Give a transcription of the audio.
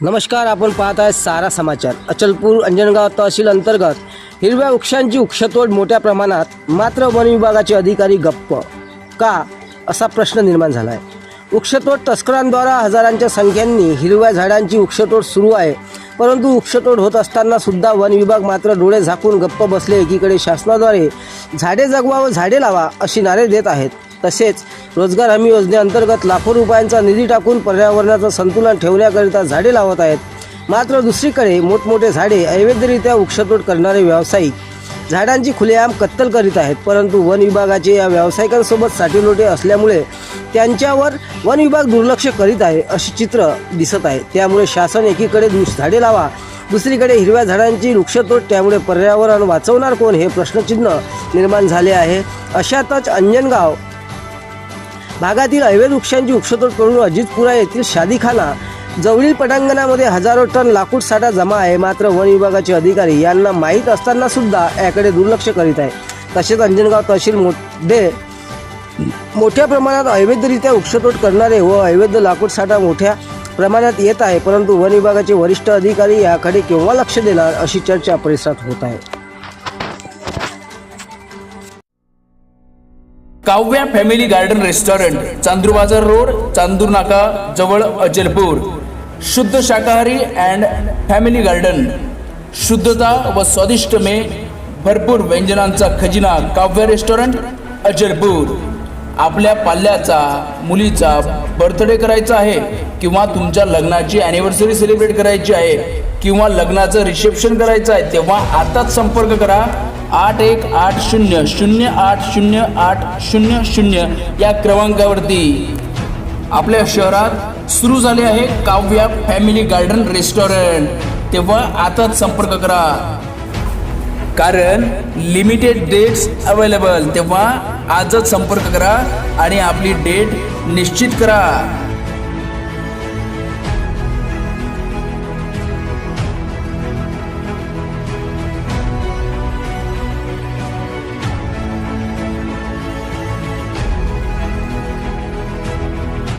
नमस्कार आपण पाहत आहे सारा समाचार. अचलपूर अंजनगाव तहसील अंतर्गत हिरव्या वृक्षांची वृक्षतोड मोठ्या प्रमाणात मात्र वन विभागाचे अधिकारी गप्प. का? असा प्रश्न निर्माण झाला आहे वृक्षतोड तस्करांद्वारा हजारांच्या संख्यांनी हिरव्या झाडांची वृक्षतोड सुरू आहे. परंतु वृक्षतोड होत असताना सुद्धा वन विभाग मात्र डोळे झाकून गप्प बसले. एकीकडे शासनाद्वारे झाडे जगवा व झाडे लावा अशी नारे देत आहेत. तसेच रोजगार हमी योजनेअंतर्गत लाखो रुपयांचा निधी टाकून पर्यावरणाचं संतुलन ठेवण्याकरिता झाडे लावत आहेत. मात्र दुसरीकडे मोठमोठे झाडे अवैधरित्या वृक्षतोड करणारे व्यावसायिक झाडांची खुलेआम कत्तल करीत आहेत. परंतु वन विभागाचे या व्यावसायिकांसोबत साठीलोटे असल्यामुळे त्यांच्यावर वन विभाग दुर्लक्ष करीत आहे असे चित्र दिसत आहे. त्यामुळे शासन एकीकडे झाडे लावा दुसरीकडे हिरव्या झाडांची वृक्षतोड त्यामुळे पर्यावरण वाचवणार कोण हे प्रश्नचिन्ह निर्माण झाले आहे. अशातच अंजनगाव भागातील अवैध वृक्षांची वृक्षतोड करून अजितपुरा येथील शादीखाना जवळील पटांगणामध्ये हजारो टन लाकूड साठा जमा आहे. मात्र वन विभागाचे अधिकारी यांना माहीत असताना सुद्धा याकडे दुर्लक्ष करीत आहे. तसेच अंजनगाव तहसील मोठे मोठ्या प्रमाणात अवैधरित्या वृक्षतोड करणारे व अवैध लाकूड साठा मोठ्या प्रमाणात येत आहे. परंतु वन विभागाचे वरिष्ठ अधिकारी याकडे केव्हा लक्ष देणार अशी चर्चा परिसरात होत आहे. Kavya family garden restaurant Chandur Bazar road Chandur नाका जवळ अचलपूर शुद्ध शाकाहारी अँड फॅमिली गार्डन. शुद्धता व स्वादिष्ट मे भरपूर व्यंजनांचा खजिना काव्य रेस्टॉरंट अजलपूर. आपल्या पाल्याचा मुलीचा बर्थडे करायचा आहे किंवा तुमच्या लग्नाची अॅनिव्हर्सरी सेलिब्रेट करायची आहे किंवा लग्नाचं रिसेप्शन करायचं आहे तेव्हा आताच संपर्क करा. आठ एक आठ शून्य शून्य आठ शून्य आठ शून्य शून्य या क्रमांकावरती आपल्या शहरात सुरू झाले आहे काव्या फॅमिली गार्डन रेस्टॉरंट. तेव्हा आताच संपर्क करा. कारण लिमिटेड डेट्स अवेलेबल. तेव्हा आजच संपर्क करा आणि आपली डेट निश्चित करा.